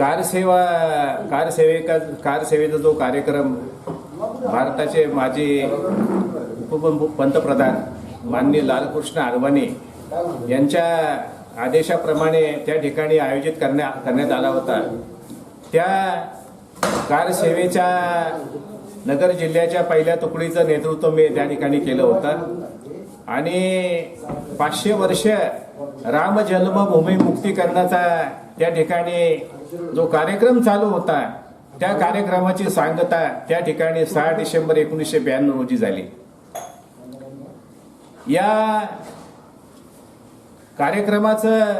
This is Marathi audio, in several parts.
कारसेवा कारसेवेका कारसेवेचा जो कार्यक्रम भारताचे माजी उप पंतप्रधान माननीय लालकृष्ण अडवाणी यांच्या आदेशाप्रमाणे त्या ठिकाणी आयोजित करण्या करण्यात आला होता. त्या कारसेवेच्या नगर जिल्ह्याच्या पहिल्या तुकडीचं नेतृत्व मी त्या ठिकाणी केलं होतं. आणि पाचशे वर्ष रामजन्मभूमी मुक्तीकरणाचा त्या ठिकाणी जो कार्यक्रम चालू होता त्या कार्यक्रमाची सांगता त्या ठिकाणी सहा डिसेंबर एकोणीसशे ब्याण्णव रोजी झाली. या कार्यक्रमाचं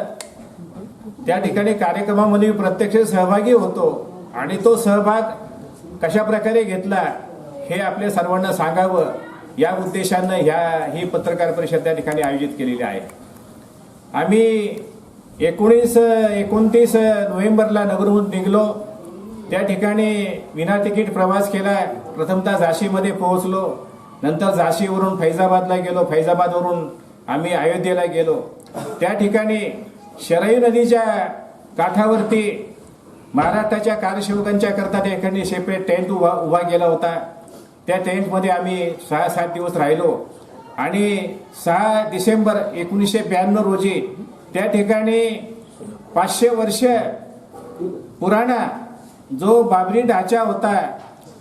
त्या ठिकाणी कार्यक्रमामध्ये मी प्रत्यक्ष सहभागी होतो आणि तो सहभाग कशा प्रकारे घेतला हे आपल्या सर्वांना सांगावं या उद्देशानं ह्या ही पत्रकार परिषद त्या ठिकाणी आयोजित केलेली आहे. आम्ही एकोणीस एकोणतीस नोव्हेंबरला नगरहून निघलो. त्या ठिकाणी विना तिकीट प्रवास केला. प्रथमतः झाशीमध्ये पोहोचलो. नंतर झाशीवरून फैजाबादला गेलो. फैजाबादवरून आम्ही अयोध्येला गेलो. त्या ठिकाणी शरयू नदीच्या काठावरती महाराष्ट्राच्या कार्यसेवकांच्या करता त्या ठिकाणी सेपरेट टेंट उभा उभा केला होता. त्या टेंटमध्ये आम्ही सहा सात दिवस राहिलो. आणि सहा डिसेंबर एकोणीसशे ब्याण्णव रोजी त्या ठिकाणी पाचशे वर्ष पुराणा जो बाबरी ढाचा होता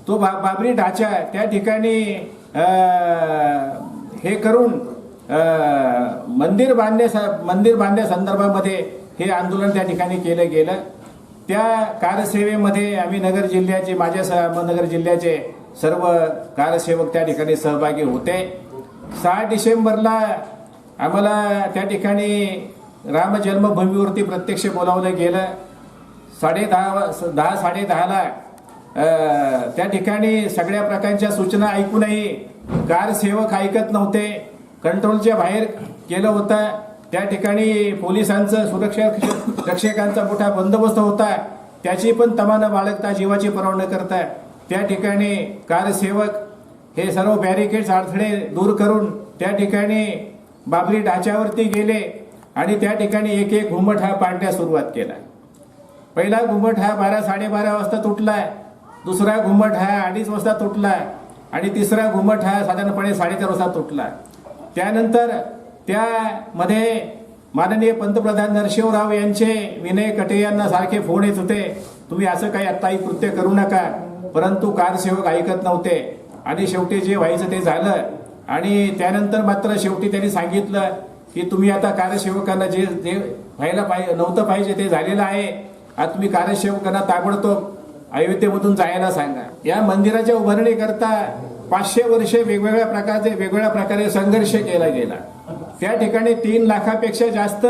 तो बा बाबरी ढाचा त्या ठिकाणी हे करून मंदिर बांधण्या मंदिर बांधण्या संदर्भामध्ये हे आंदोलन त्या ठिकाणी केलं गेलं. त्या कारसेवेमध्ये आम्ही नगर जिल्ह्याचे माझ्या नगर जिल्ह्याचे सर्व कारसेवक त्या ठिकाणी सहभागी होते. सहा डिसेंबरला आम्हाला त्या ठिकाणी राम जन्मभूमीवरती प्रत्यक्ष बोलावलं गेलं. साडे दहा दहा साडे दहाला त्या ठिकाणी सगळ्या प्रकारच्या सूचना ऐकूनही कारसेवक ऐकत नव्हते. कंट्रोलच्या बाहेर केलं होतं. त्या ठिकाणी पोलिसांचं सुरक्षा रक्षकांचा मोठा बंदोबस्त होता. त्याची पण तमानं बाळगता जीवाची पर्वा न करता त्या ठिकाणी कारसेवक हे सर्व बॅरिकेड्स अडथळे दूर करून त्या ठिकाणी बाबरी ढाच्यावरती गेले. आणि त्या ठिकाणी एक एक घुमट हा पाडण्यास सुरुवात केला. पहिला घुमट हा बारा साडेबारा वाजता तुटलाय. दुसरा घुमट हा अडीच वाजता तुटलाय. आणि तिसरा घुमट हा साधारणपणे साडेचार वाजता तुटला त्यानंतर त्यामध्ये माननीय पंतप्रधान नरसिंहराव यांचे विनय कटे यांना सारखे फोन येत होते. तुम्ही असं काही आत्ताही कृत्य करू नका. परंतु कारसेवक ऐकत नव्हते. आणि शेवटी जे व्हायचं ते झालं. आणि त्यानंतर मात्र शेवटी त्यांनी सांगितलं की तुम्ही आता कार्यसेवकांना जे जे व्हायला पाहिजे नव्हतं पाहिजे ते झालेलं आहे. आता तुम्ही कार्यसेवकांना ताबडतोब अयोध्येमधून जायला सांगा. या मंदिराच्या उभारणीकरता पाचशे वर्षे वेगवेगळ्या प्रकारचे वेगवेगळ्या प्रकारे संघर्ष केला गेला. त्या ठिकाणी तीन लाखापेक्षा जास्त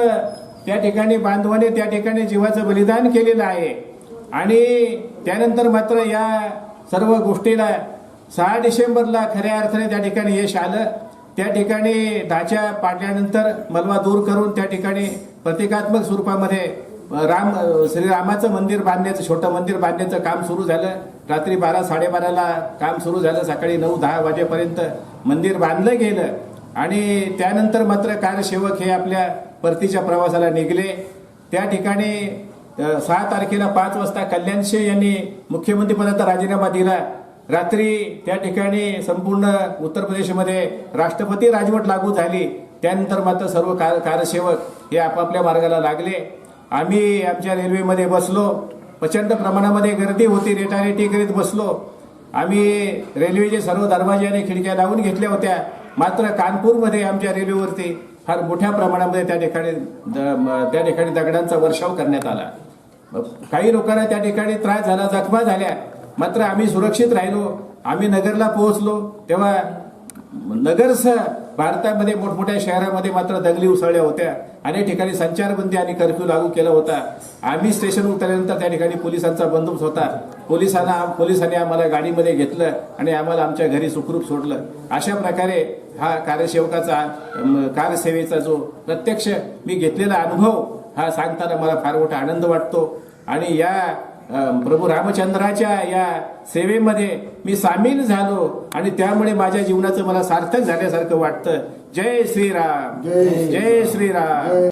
त्या ठिकाणी बांधवाने त्या ठिकाणी जीवाचं बलिदान केलेलं आहे. आणि त्यानंतर मात्र या सर्व गोष्टीला सहा डिसेंबरला खऱ्या अर्थाने त्या ठिकाणी यश आलं. त्या ठिकाणी ढाच्या पाडल्यानंतर मलबा दूर करून त्या ठिकाणी प्रतिकात्मक स्वरूपामध्ये राम श्रीरामाचं मंदिर बांधण्याचं छोटं मंदिर बांधण्याचं काम सुरू झालं. रात्री बारा साडेबाराला काम सुरू झालं. सकाळी नऊ दहा वाजेपर्यंत मंदिर बांधलं गेलं. आणि त्यानंतर मात्र कारसेवक हे आपल्या परतीच्या प्रवासाला निघले. त्या ठिकाणी सहा तारखेला पाच वाजता कल्याणशे यांनी मुख्यमंत्रीपदाचा राजीनामा दिला. रात्री त्या ठिकाणी संपूर्ण उत्तर प्रदेशमध्ये राष्ट्रपती राजवट लागू झाली. त्यानंतर मात्र सर्व कार कारसेवक हे आपापल्या मार्गाला लागले. आम्ही आमच्या रेल्वेमध्ये बसलो. प्रचंड प्रमाणामध्ये गर्दी होती. रेटारेटी करीत बसलो. आम्ही रेल्वेचे सर्व दरवाजे आणि खिडक्या लावून घेतल्या होत्या. मात्र कानपूरमध्ये आमच्या रेल्वेवरती फार मोठ्या प्रमाणामध्ये त्या ठिकाणी द- त्या ठिकाणी दगडांचा वर्षाव करण्यात आला. काही लोकांना त्या ठिकाणी त्रास झाला जखमा झाल्या. मात्र आम्ही सुरक्षित राहिलो. आम्ही नगरला पोहोचलो. तेव्हा नगरसह भारतामध्ये मोठमोठ्या शहरामध्ये मात्र दंगली उसळल्या होत्या. अनेक ठिकाणी संचारबंदी आणि कर्फ्यू लागू केला होता. आम्ही स्टेशन उतरल्यानंतर त्या ठिकाणी पोलिसांचा बंदोबस्त होता. पोलिसांना पोलिसांनी आम्हाला गाडीमध्ये घेतलं आणि आम्हाला आमच्या घरी सुखरूप सोडलं. अशा प्रकारे हा कार्यसेवकाचा कार्यसेवेचा जो प्रत्यक्ष मी घेतलेला अनुभव हा सांगताना मला फार मोठा आनंद वाटतो. आणि या प्रभू रामचंद्राच्या या सेवेमध्ये मी सामील झालो आणि त्यामुळे माझ्या जीवनाचं मला सार्थक झाल्यासारखं वाटतं. जय श्रीराम. जय श्रीराम.